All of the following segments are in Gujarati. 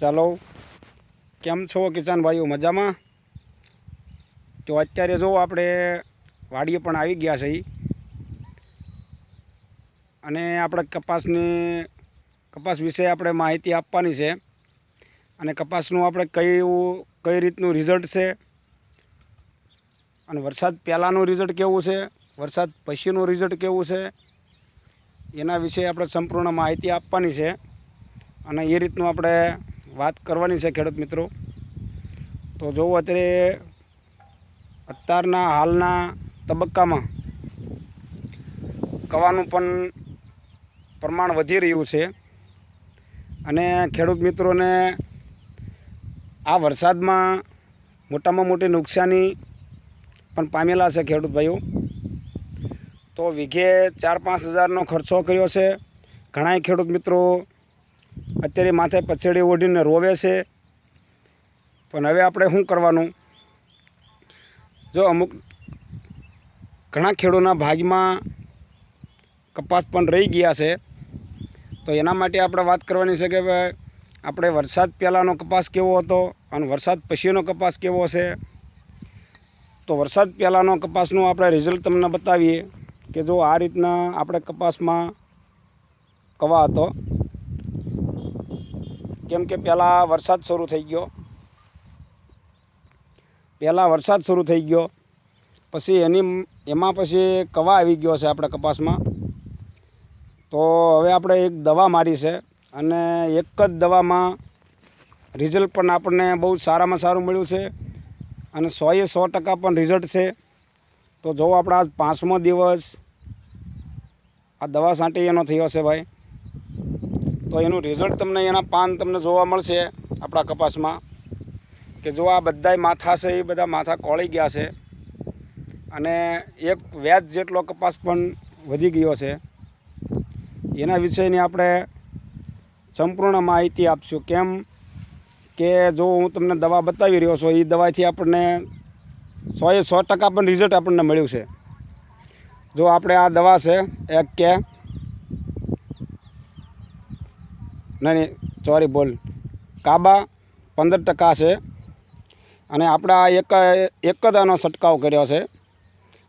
ચાલો, કેમ છો કિસાન ભાઈઓ? મજામાં? તો અત્યારે જો આપણે વાડીએ પણ આવી ગયા છે. અને આપણે કપાસની, કપાસ વિશે આપણે માહિતી આપવાની છે. અને કપાસનું આપણે કયું કઈ રીતનું રિઝલ્ટ છે? અને વરસાદ પહેલાંનું રિઝલ્ટ કેવું છે? વરસાદ પછીનું રિઝલ્ટ કેવું છે? એના વિશે આપણે સંપૂર્ણ માહિતી આપવાની છે. અને એ રીતનું આપણે વાત કરવાની છે ખેડૂત મિત્રો. તો જોવો અત્યારે અત્યારના હાલના તબક્કામાં કવાનું પણ પ્રમાણ વધી રહ્યું છે. અને ખેડૂત મિત્રોને આ વરસાદમાં મોટામાં મોટી નુકસાની પણ પામેલા છે ખેડૂત ભાઈઓ. તો વીઘે ચાર પાંચ હજારનો ખર્ચો કર્યો છે. ઘણાય ખેડૂત મિત્રો અત્યારે માથે પછેડી ઓઢીને રોવે છે. પણ હવે આપણે શું કરવાનું? જો અમુક ઘણા ખેડૂતના ભાગમાં કપાસ પણ રહી ગયા છે. તો એના માટે આપણે વાત કરવાની છે કે આપણે વરસાદ પહેલાંનો કપાસ કેવો હતો અને વરસાદ પછીનો કપાસ કેવો છે? તો વરસાદ પહેલાંનો કપાસનું આપણે રિઝલ્ટ તમને બતાવીએ કે જો આ રીતના આપણે કપાસમાં કવા હતો. કેમ કે પહેલાં વરસાદ શરૂ થઈ ગયો. પહેલાં વરસાદ શરૂ થઈ ગયો. પછી એની એમાં પછી કવા આવી ગયો છે આપણે કપાસમાં? તો હવે આપણે એક દવા મારી છે અને એક જ દવામાં રિઝલ્ટ પણ આપણને બહુ સારામાં સારું મળ્યું છે અને સોએ સો ટકા પણ રિઝલ્ટ છે. તો જો આપણે પાંચમો દિવસ આ દવા છાંટી એનો થયો છે ભાઈ. તો એનું રિઝલ્ટ તમને એના પાન તમને જોવા મળશે આપણા કપાસમાં. કે જો આ બધાય માથા છે, એ બધા માથા કોળી ગયા છે. અને એક વ્યાજ જેટલો કપાસ પણ વધી ગયો છે. એના વિષયની આપણે સંપૂર્ણ માહિતી આપશું. કેમ કે જો હું તમને દવા બતાવી રહ્યો છું, એ દવાથી આપણને સોએ સો ટકા પણ રિઝલ્ટ આપણને મળ્યું છે. જો આપણે આ દવા છે, એક કે નહીં સોરી બોલ. કાબા પંદર ટકા છે. અને આપણે એક એક જ આનો છંટકાવ કર્યો છે.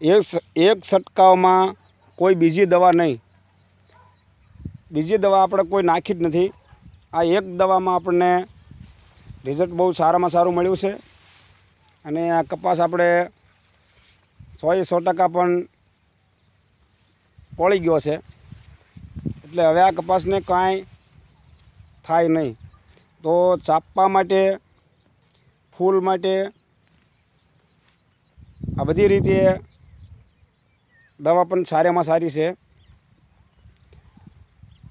એક એક છંટકાવમાં કોઈ બીજી દવા નહીં. બીજી દવા આપણે કોઈ નાખી જ નથી. આ એક દવામાં આપણને રિઝલ્ટ બહુ સારામાં સારું મળ્યું છે. અને આ કપાસ આપણે સોએ સો ટકા પણ પોળી ગયો છે. એટલે હવે આ કપાસને કાંઈ થાય નહીં. તો ચાપવા માટે, ફૂલ માટે આ બધી રીતે દવા પણ સારામાં સારી છે.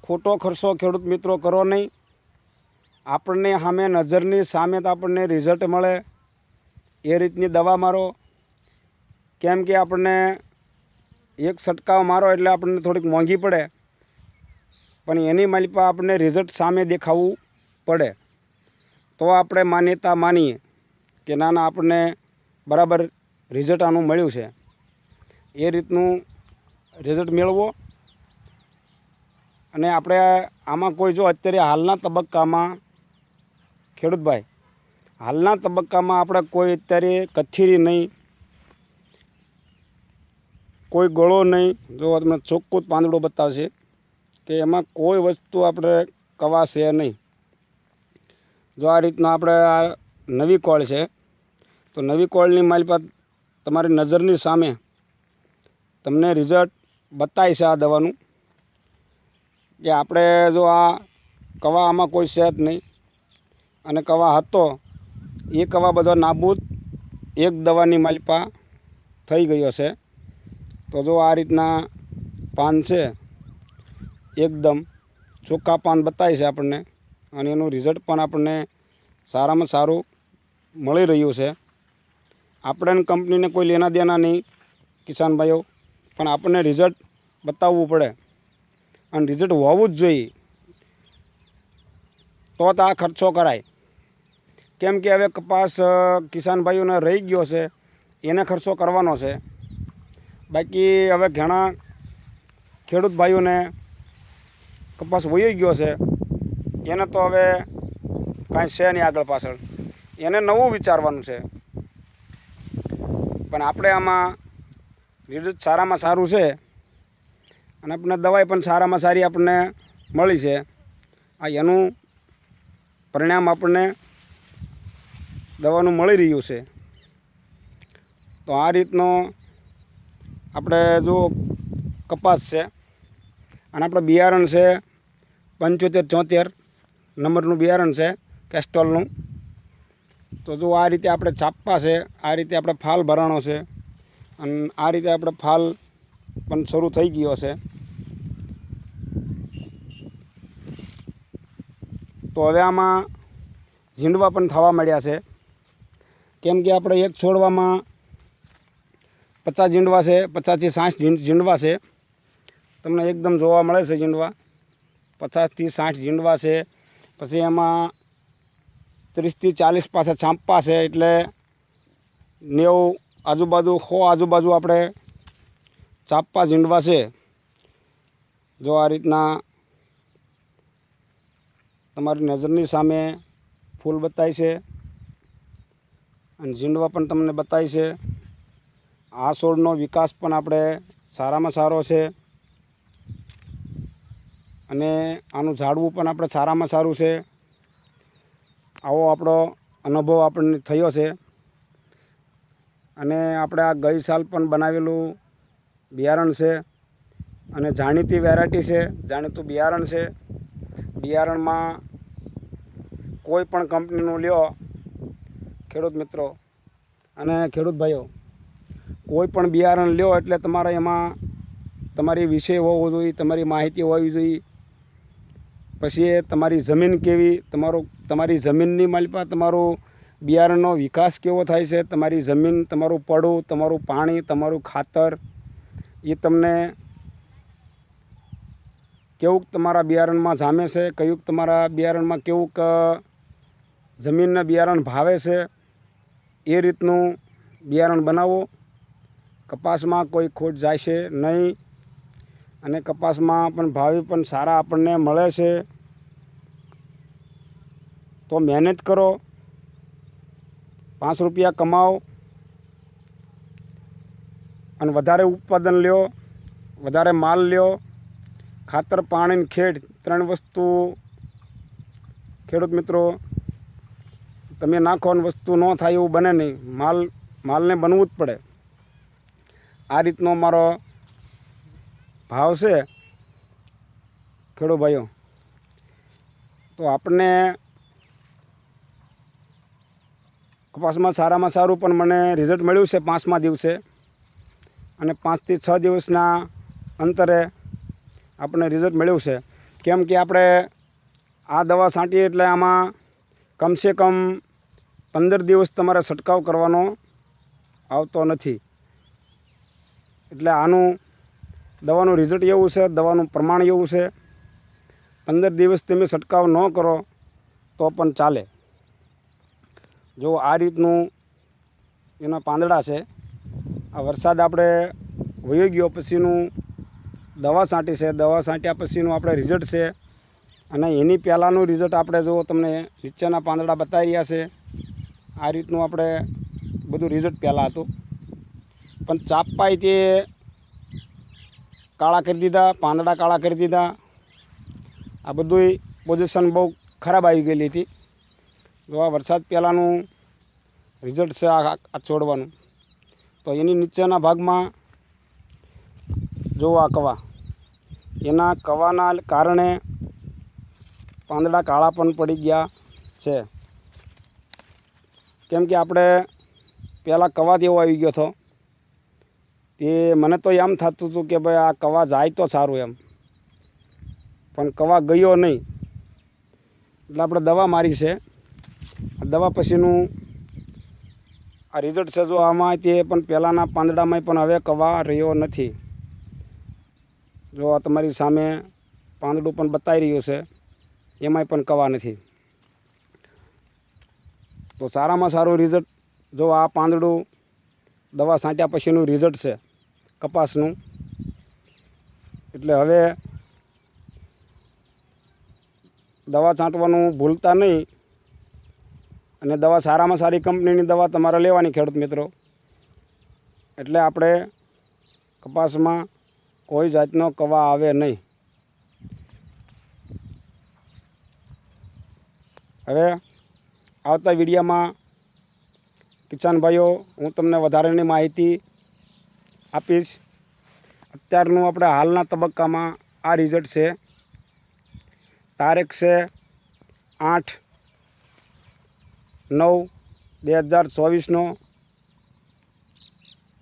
ખોટો ખર્ચો ખેડૂત મિત્રો કરો નહીં. આપણને સામે નજરની સામે તો આપણને રિઝલ્ટ મળે. એ રીતની દવા મારો. કેમ કે આપણને એક છંટકાવ મારો એટલે આપણને થોડીક મોંઘી પડે. પણ એની માલિપા આપણે રિઝલ્ટ સામે દેખાવું પડે. તો આપણે માન્યતા માનીએ કે ના ના, આપણને બરાબર રિઝલ્ટ આનું મળ્યું છે. એ રીતનું રિઝલ્ટ મેળવો. અને આપણે આમાં કોઈ જો અત્યારે હાલના તબક્કામાં ખેડૂતભાઈ, હાલના તબક્કામાં આપણે કોઈ અત્યારે કથીરી નહીં, કોઈ ગળો નહીં. જો તમને ચોખ્ખું પાંદડો બતાવશે. કે એમાં કોઈ વસ્તુ આપણે કવાશે નહીં. જો આ રીતના આપણે આ નવી કોળ છે, તો નવી કોળની માલિપા તમારી નજરની સામે તમને રિઝલ્ટ બતાય છે આ દવાનું કે આપણે જો આ કવા આમાં કોઈ છે જ નહીં અને કવા હતો, એ કવા બધો નાબૂદ એક દવાની માલિપા થઈ ગયો છે. તો જો આ રીતના પાન છે એકદમ ચોખ્ખા પાન બતાવે છે આપણને. અને એનું રિઝલ્ટ પણ આપણને સારામાં સારું મળી રહ્યું છે. આપણે કંપનીને કોઈ લેના દેના નહીં, કિસાન ભાઈઓ. પણ આપણને રિઝલ્ટ બતાવવું પડે. અને રિઝલ્ટ હોવું જ જોઈએ. તો જ આ ખર્ચો કરાય. કેમ કે હવે કપાસ કિસાન ભાઈઓને રહી ગયો છે. એને ખર્ચો કરવાનો છે. બાકી હવે ઘણા ખેડૂત ભાઈઓને કપાસ વહી ગયો છે. એને તો હવે કાંઈ છે નહીં આગળ પાછળ. એને નવું વિચારવાનું છે. પણ આપણે આમાં રિઝલ્ટ સારામાં સારું છે. અને આપણને દવાઈ પણ સારામાં સારી આપણને મળી છે. આ એનું પરિણામ આપણને દવાનું મળી રહ્યું છે. તો આ રીતનો આપણે જો કપાસ છે અને આપણે બિયારણ છે પંચોતેર ચોતેર. નંબરનું બિયારણ છે કેસ્ટોલનું. તો જો આ રીતે આપણે ચાપવા છે, આ રીતે આપણે ફાલ ભરાણો છે, અને આ રીતે આપણે ફાલ પણ શરૂ થઈ ગયો છે. તો હવે આમાં ઝીંડવા પણ થવા મળ્યા છે. કેમ કે આપણે એક છોડવામાં પચાસ ઝીંડવા છે, પચાસથી સાઠ ઝીંડવા છે. તમને એકદમ જોવા મળે છે ઝીંડવા. પચાસથી સાઠ ઝીંડવા છે. પછી એમાં ત્રીસથી ચાલીસ પાસે ચાંપા છે એટલે નેવું આજુબાજુ સો આજુબાજુ આપણે ચાપા ઝીંડવા છે. જો આ રીતના તમારી નજરની સામે ફૂલ બતાય છે. અને ઝીંડવા પણ તમને બતાય છે. આ છોડનો વિકાસ પણ આપણે સારામાં સારો છે. અને આનું ઝાડવું પણ આપણે સારામાં સારું છે. આવો આપણો અનુભવ આપણને થયો છે. અને આપણે આ ગઈ સાલ પણ બનાવેલું બિયારણ છે અને જાણીતી વેરાયટી છે, જાણીતું બિયારણ છે. બિયારણમાં કોઈ પણ કંપનીનું લ્યો, ખેડૂત મિત્રો અને ખેડૂત ભાઈઓ, કોઈ પણ બિયારણ લ્યો એટલે તમારે એમાં તમારી વિષય હોવો જોઈએ, તમારી માહિતી હોવી જોઈએ. પછી એ તમારી જમીન કેવી, તમારું, તમારી જમીનની માલિપા, તમારું બિયારણનો વિકાસ કેવો થાય છે, તમારી જમીન, તમારું પડું, તમારું પાણી, તમારું ખાતર એ તમને કેવુંક તમારા બિયારણમાં જામે છે કયુંક તમારા બિયારણમાં કેવુંક જમીનને બિયારણ ભાવે છે, એ રીતનું બિયારણ બનાવો. કપાસમાં કોઈ ખોટ જાય છે નહીં. અને કપાસમાં પણ ભાવે પણ સારા આપણને મળે છે. તો મહેનત કરો. પાંચ રૂપિયા કમાઓ. અને વધારે ઉત્પાદન લ્યો. વધારે માલ લ્યો. ખાતર, પાણી, ખેડ ત્રણ વસ્તુ. ખેડૂત મિત્રો, તમે નાખો અને વસ્તુ ન થાય એવું બને નહીં. માલ, માલને બનવું જ પડે. આ રીતનો મારો ભાવ છે? ખેડૂત ભાઈઓ, તો આપણે કપાસમાં સારામાં સારું પણ મને રિઝલ્ટ મળ્યું છે પાંચમા દિવસે. અને પાંચથી છ દિવસના અંતરે આપણને રિઝલ્ટ મળ્યું છે. કેમ કે આપણે આ દવા છાંટીએ એટલે આમાં કમસે કમ પંદર દિવસ તમારે છંટકાવ કરવાનો આવતો નથી. એટલે આનું દવાનું રિઝલ્ટ એવું છે, દવાનું પ્રમાણ એવું છે. પંદર દિવસ તમે છંટકાવ ન કરો, તો પણ ચાલે. જો આ રીતનું એના પાંદડા છે, આ વરસાદ આપણે વયો ગયો પછીનું દવા છાંટી છે, દવા છાંટ્યા પછીનું આપણે રિઝલ્ટ છે. અને એની પહેલાંનું રિઝલ્ટ આપણે જો તમને નીચેના પાંદડા બતાવી રહ્યા છે, આ રીતનું આપણે બધું રિઝલ્ટ પહેલાં હતું. પણ ચાપાઈ તે કાળા કરી દીધા, પાંદડા કાળા કરી દીધા. આ બધું પોઝિશન બહુ ખરાબ આવી ગયેલી હતી. જો આ વરસાદ પહેલાંનું રિઝલ્ટ છે આ છોડવાનું. તો એની નીચેના ભાગમાં જો આ કવા. એના કવાના કારણે પાંદડા કાળા પણ પડી ગયા છે. કેમ કે આપણે પહેલાં કવા જેવો આવી ગયો હતો. તે મને તો એમ થતું હતું કે ભાઈ આ કવા જાય તો સારું એમ. પણ કવા ગયો નહીં. એટલે આપણે દવા મારી છે. દવા પછીનું આ રિઝલ્ટ છે જો આમાં તે પણ પહેલાંના પાંદડામાં પણ હવે કવા રહ્યો નથી. જો આ તમારી સામે પાંદડું પણ બતાવી રહ્યું છે, એમાંય પણ કવા નથી. તો સારામાં સારું રિઝલ્ટ જો આ પાંદડું દવા છાંટ્યા પછીનું રિઝલ્ટ છે. કપાસનું. એટલે હવે દવા છાંટવાનું ભૂલતા નહીં. અને દવા સારામાં સારી કંપનીની દવા તમારે લેવાની ખેડૂત મિત્રો. એટલે આપણે કપાસમાં કોઈ જાતનો કવા આવે નહીં. હવે આવતા વિડીયામાં, કિસાન ભાઈઓ, હું તમને વધારેની માહિતી આપીશ. અત્યારનું આપણે હાલના તબક્કામાં આ રિઝલ્ટ છે. તારીખ છે આઠ નવ બે હજાર ચોવીસનો.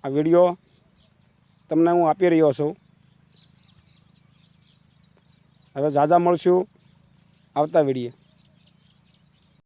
આ વીડિયો તમને હું આપી રહ્યો છું. હવે ઝાઝા મળશું આવતા વીડિયો